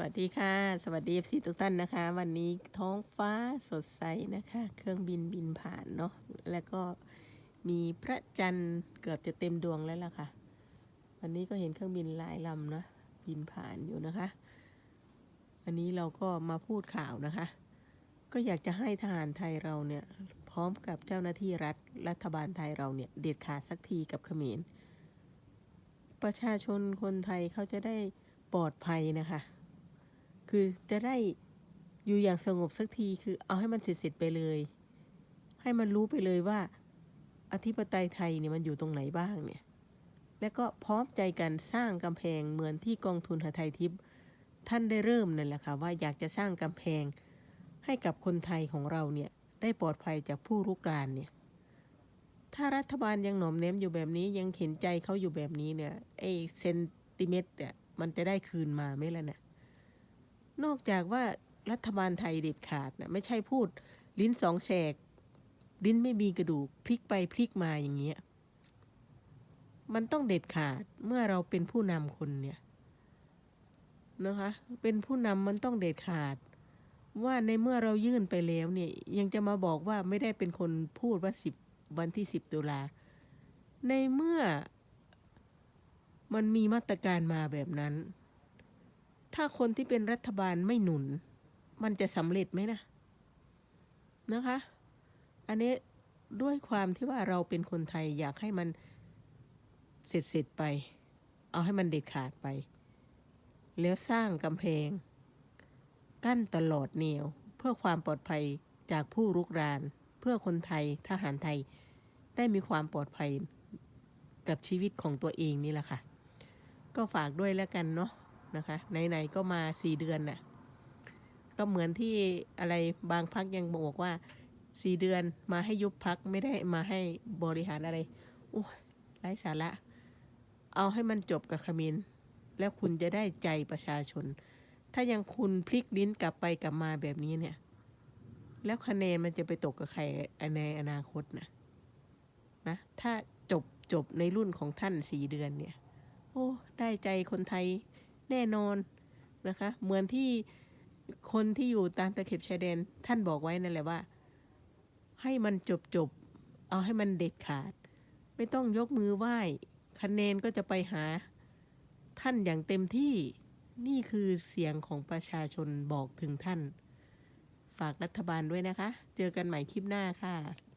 วัสดีค่ะ สวัสดี FC ทุกท่านนะคะ วันนี้ท้องฟ้าสดใสนะคะ เครื่องบินบินผ่านเนาะแล้วก็มีพระจันทร์เกือบจะเต็มดวงแล้วล่ะค่ะ วันนี้ก็เห็นเครื่องบินหลายลำนะบินผ่านอยู่นะคะวันนี้เราก็มาพูดข่าวนะคะ ก็อยากจะให้ทหารไทยเราเนี่ย พร้อมกับเจ้าหน้าที่รัฐรัฐบาลไทยเราเนี่ย เด็ดขาดสักทีกับเขมรประชาชนคนไทยเขาจะได้ปลอดภัยนะคะ คือจะได้อยู่อย่างสงบสักทีคือเอาให้มันเสร็จๆไปเลย ให้มันรู้ไปเลยว่า อธิปไตยไทยเนี่ยมันอยู่ตรงไหนบ้างเนี่ย และก็พร้อมใจกันสร้างกำแพงเหมือนที่กองทุนหไทยทิพย์ท่านได้เริ่มนั่นแหละค่ะว่าอยากจะสร้างกำแพงให้กับคนไทยของเราเนี่ยได้ปลอดภัยจากผู้รุกรานเนี่ยถ้ารัฐบาลยังหน่อมแนมอยู่แบบนี้ยังเห็นใจเขาอยู่แบบนี้เนี่ยไอ้เซนติเมตรเนี่ยมันจะได้คืนมาไหมล่ะเนี่ย นอกจากว่ารัฐบาลไทยเด็ดขาดนะไม่ใช่พูด ลิ้นสองแฉก ลิ้นไม่มีกระดูกพลิกไปพลิกมาอย่างเงี้ยมันต้องเด็ดขาดเมื่อเราเป็นผู้นำคนเนี่ยนะคะ เป็นผู้นำมันต้องเด็ดขาด ว่าในเมื่อเรายื่นไปแล้วเนี่ยยังจะมาบอกว่าไม่ได้เป็นคนพูดว่าสิบวันที่สิบตุลาในเมื่อมันมีมาตรการมาแบบนั้น ถ้าคนที่เป็นรัฐบาลไม่หนุน มันจะสำเร็จไหมนะนะคะ อันนี้ด้วยความที่ว่าเราเป็นคนไทยอยากให้มันเสร็จเสร็จไป เอาให้มันเด็ดขาดไป แล้วสร้างกำแพง กั้นตลอดแนวเพื่อความปลอดภัยจากผู้รุกราน เพื่อคนไทยทหารไทย ได้มีความปลอดภัยกับชีวิตของตัวเองนี่แหละค่ะ ก็ฝากด้วยแล้วกันเนาะ นะคะ ไหนๆก็มาสี่เดือนน่ะ ก็เหมือนที่อะไรบางพักยังบอกว่าสี่เดือนมาให้ยุบพักไม่ได้มาให้บริหารอะไรโอ้ยไร้สาระ เอาให้มันจบกับขมินแล้วคุณจะได้ใจประชาชน ถ้ายังคุณพลิกลิ้นกลับไปกลับมาแบบนี้เนี่ย แล้วคะแนนมันจะไปตกกับใครในอนาคตนะนะ ถ้าจบจบในรุ่นของท่านสี่เดือนเนี่ย โอ้ ได้ใจคนไทย แน่นอนนะคะ เหมือนที่คนที่อยู่ตามตะเข็บชายแดนท่านบอกไว้นั่นแหละว่า ให้มันจบจบเอาให้มันเด็ดขาด ไม่ต้องยกมือไหว้คะแนนก็จะไปหาท่านอย่างเต็มที่นี่คือเสียงของประชาชนบอกถึงท่าน ฝากรัฐบาลด้วยนะคะ เจอกันใหม่คลิปหน้าค่ะ